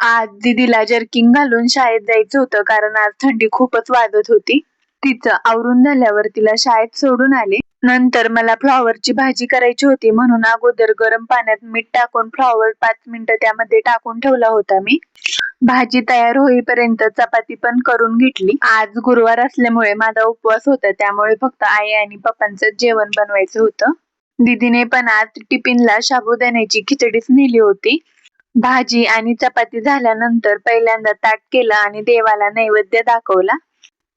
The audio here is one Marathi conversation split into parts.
आज दीदीला जर्किंग घालून शाळेत जायचं होतं कारण आज थंडी खूपच वाजत होती तिचं आवरून झाल्यावर तिला शाळेत सोडून आले. नंतर मला फ्लॉवरची भाजी करायची होती म्हणून अगोदर गरम पाण्यात मीठ टाकून फ्लॉवर पाच मिनिटं त्यामध्ये टाकून ठेवला होता मी. भाजी तयार होईपर्यंत चपाती पण करून घेतली. आज गुरुवार असल्यामुळे माझा उपवास होता त्यामुळे फक्त आई आणि पप्पांचं जेवण बनवायचं होतं. दीदीने पण आज टिफिनला साबुदाण्याची खिचडीच नेली होती. भाजी आणि चपाती झाल्यानंतर पहिल्यांदा ताट केलं आणि देवाला नैवेद्य दाखवला.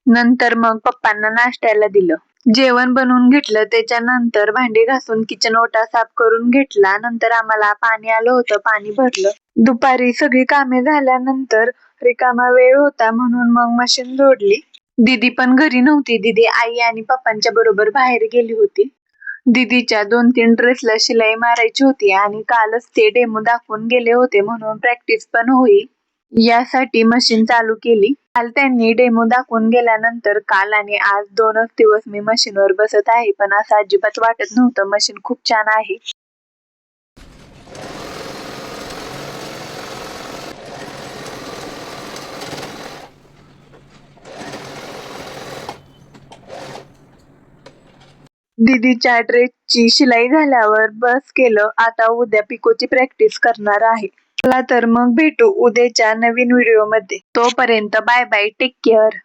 नंतर मग पप्पांना नाश्त्याला दिलं. जेवण बनवून घेतलं त्याच्यानंतर भांडी घासून किचन ओटा साफ करून घेतला. नंतर आम्हाला पाणी आलं होतं पाणी भरलं. दुपारी सगळी कामे झाल्यानंतर रिकामा वेळ होता म्हणून मग मशीन जोडली. दीदी पण घरी नव्हती. दीदी आई आणि पप्पांच्या बरोबर बाहेर गेली होती. दीदीच्या दोन तीन ड्रेसला शिलाई मारायची होती आणि कालच ते डेमो दाखवून गेले होते म्हणून प्रॅक्टिस पण होईल. यासाठी मशीन चालू केली. काल त्यांनी डेमो दाखवून गेल्यानंतर काल आणि आज दोनच दिवस मी मशीनवर बसत आहे पण असं अजिबात वाटत नव्हतं. मशीन खूप छान आहे. दीदीच्या ड्रेसची शिलाई झाल्यावर बस केलं. आता उद्या पिकोची प्रॅक्टिस करणार आहे. चला तर मग भेटू उद्याच्या नवीन व्हिडिओमध्ये तोपर्यंत बाय बाय टेक केअर.